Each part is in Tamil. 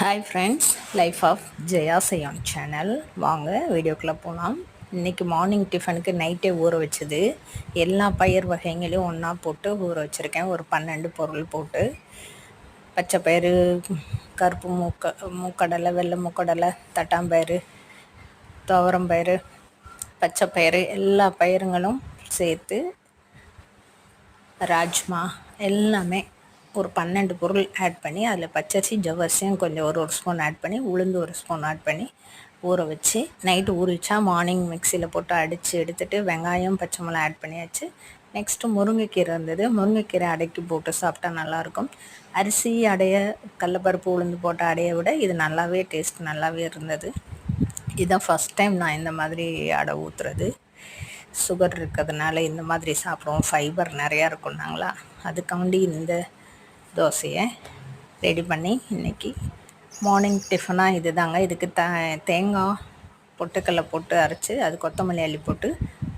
Hi friends life of Jaya cyan channel வாங்க வீடியோக்குள்ளே போகலாம் இன்றைக்கி மார்னிங் டிஃபனுக்கு நைட்டே ஊற வச்சது. எல்லா பயிர் வகைகளையும் ஒன்றா போட்டு ஊற வச்சுருக்கேன். ஒரு பன்னெண்டு பொருள் போட்டு. பச்சை பயிறு கருப்பு மூக்க மூக்கடலை வெள்ளை மூக்கடலை தட்டாம்பயிறு துவரம்பயிறு பச்சை பயிறு எல்லா பயிருங்களும் சேர்த்து ராஜ்மா எல்லாமே ஒரு பன்னெண்டு பொருள் ஆட் பண்ணி அதில் பச்சரிசி ஜவ்வரிசியும் கொஞ்சம் ஒரு ஒரு ஸ்பூன் ஆட் பண்ணி உளுந்து ஒரு ஸ்பூன் ஆட் பண்ணி ஊற வச்சு நைட்டு ஊற வச்சா மார்னிங் மிக்சியில் போட்டு அடித்து எடுத்துகிட்டு வெங்காயம் பச்சை மிளகா ஆட் பண்ணியாச்சு. நெக்ஸ்ட்டு முருங்கைக்கீரை இருந்தது. முருங்கைக்கீரை அடைக்கி போட்டு சாப்பிட்டா நல்லாயிருக்கும். அரிசி அடைய கடலப்பருப்பு உளுந்து போட்ட அடையை விட இது நல்லாவே டேஸ்ட் நல்லாவே இருந்தது. இதுதான் ஃபஸ்ட் டைம் நான் இந்த மாதிரி அடை ஊற்றுறது சுகர் இருக்கிறதுனால இந்த மாதிரி சாப்பிடுவோம். ஃபைபர் நிறையா இருக்கும்னாங்களா? அதுக்காண்டி இந்த தோசையை ரெடி பண்ணி இன்றைக்கி மார்னிங் டிஃபனாக இது தாங்க இதுக்கு த தேங்காய் பொட்டுக்கல்லை போட்டு அரைச்சி அது கொத்தமல்லி அள்ளி போட்டு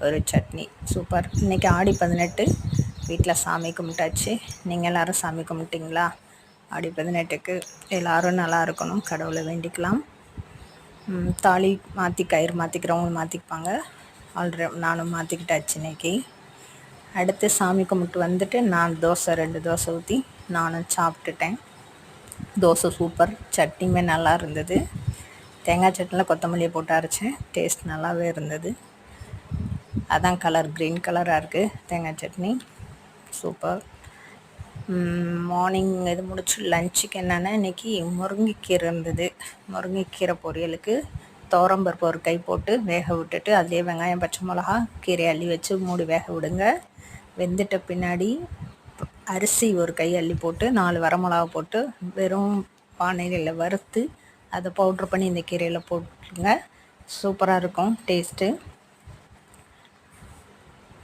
ஒரு சட்னி. சூப்பர். இன்றைக்கி ஆடி பதினெட்டு. வீட்டில் சாமி கும்பிட்டாச்சு. நீங்கள் எல்லோரும் சாமி கும்பிட்டிங்களா? ஆடி பதினெட்டுக்கு எல்லோரும் நல்லா இருக்கணும். கடவுளை வேண்டிக்கலாம். தாலி மாற்றி கயிறு மாற்றிக்கிறவங்க மாற்றிப்பாங்க ஆல்ரெடி நானும் மாற்றிக்கிட்டாச்சு இன்றைக்கி அடுத்து சாமி கும்பிட்டு வந்துட்டு நான் தோசை ரெண்டு தோசை ஊற்றி நானும் சாப்பிட்டுட்டேன். தோசை சூப்பர் சட்னியுமே நல்லா இருந்தது. தேங்காய் சட்னியில் கொத்தமல்லியை போட்டு அரைச்சேன் டேஸ்ட் நல்லாவே இருந்தது. அதான் கலர் க்ரீன் கலராக இருக்குது தேங்காய் சட்னி சூப்பர் மார்னிங் இது முடிச்சு லஞ்சுக்கு என்னென்னா இன்றைக்கி முருங்கைக்கீரை இருந்தது. முருங்கைக்கீரை பொரியலுக்கு தோரம்பருப்பு ஒரு கை போட்டு வேக விட்டுட்டு அதிலே வெங்காயம் பச்சை மிளகா கீரை அள்ளி வச்சு மூடி வேக விடுங்க. வெந்துட்ட பின்னாடி அரிசி ஒரு கை அள்ளி போட்டு நாலு வரமிளகா போட்டு வெறும் பானைகளில் வறுத்து அதை பவுட்ரு பண்ணி இந்த கீரையில் போட்டுங்க சூப்பராக இருக்கும் டேஸ்ட்டு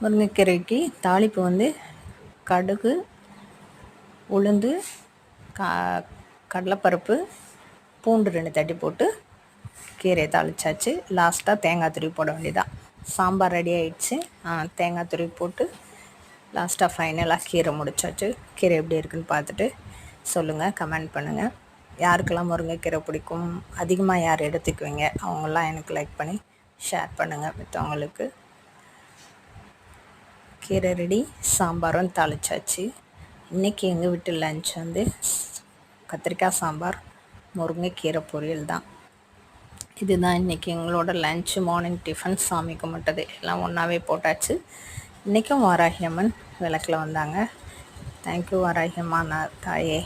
முருங்கைக்கீரைக்கு தாளிப்பு வந்து கடுகு உளுந்து கா கடலைப்பருப்பு பூண்டு ரெண்டு தட்டி போட்டு கீரையை தாளிச்சாச்சு. லாஸ்ட்டாக தேங்காய் துருவி போட வேண்டியதான் சாம்பார் ரெடி ஆயிடுச்சு. தேங்காய் துருவி போட்டு லாஸ்ட்டாக ஃபைனலாக கீரை முடிச்சாச்சு. கீரை எப்படி இருக்குன்னு பார்த்துட்டு சொல்லுங்கள் கமெண்ட் பண்ணுங்கள் யாருக்கெல்லாம் முருங்கைக்கீரை பிடிக்கும் அதிகமாக யார் எடுத்துக்குவீங்க அவங்களாம் எனக்கு லைக் பண்ணி ஷேர் பண்ணுங்கள் மற்றவங்களுக்கு கீரை ரெடி சாம்பாரும் தாளிச்சாச்சு. இன்றைக்கி எங்கள் வீட்டு லஞ்ச் வந்து கத்திரிக்காய் சாம்பார் முருங்கைக்கீரை பொரியல் தான். இதுதான் இன்றைக்கி எங்களோட லஞ்சு மார்னிங் டிஃபன் சாமி கும்பிட்டது. எல்லாம் ஒன்றாவே போட்டாச்சு. இன்றைக்கும் வாராகி அம்மன் விளக்கில் வந்தாங்க. தேங்க்யூ வாராகி அம்மா நான் தாயே.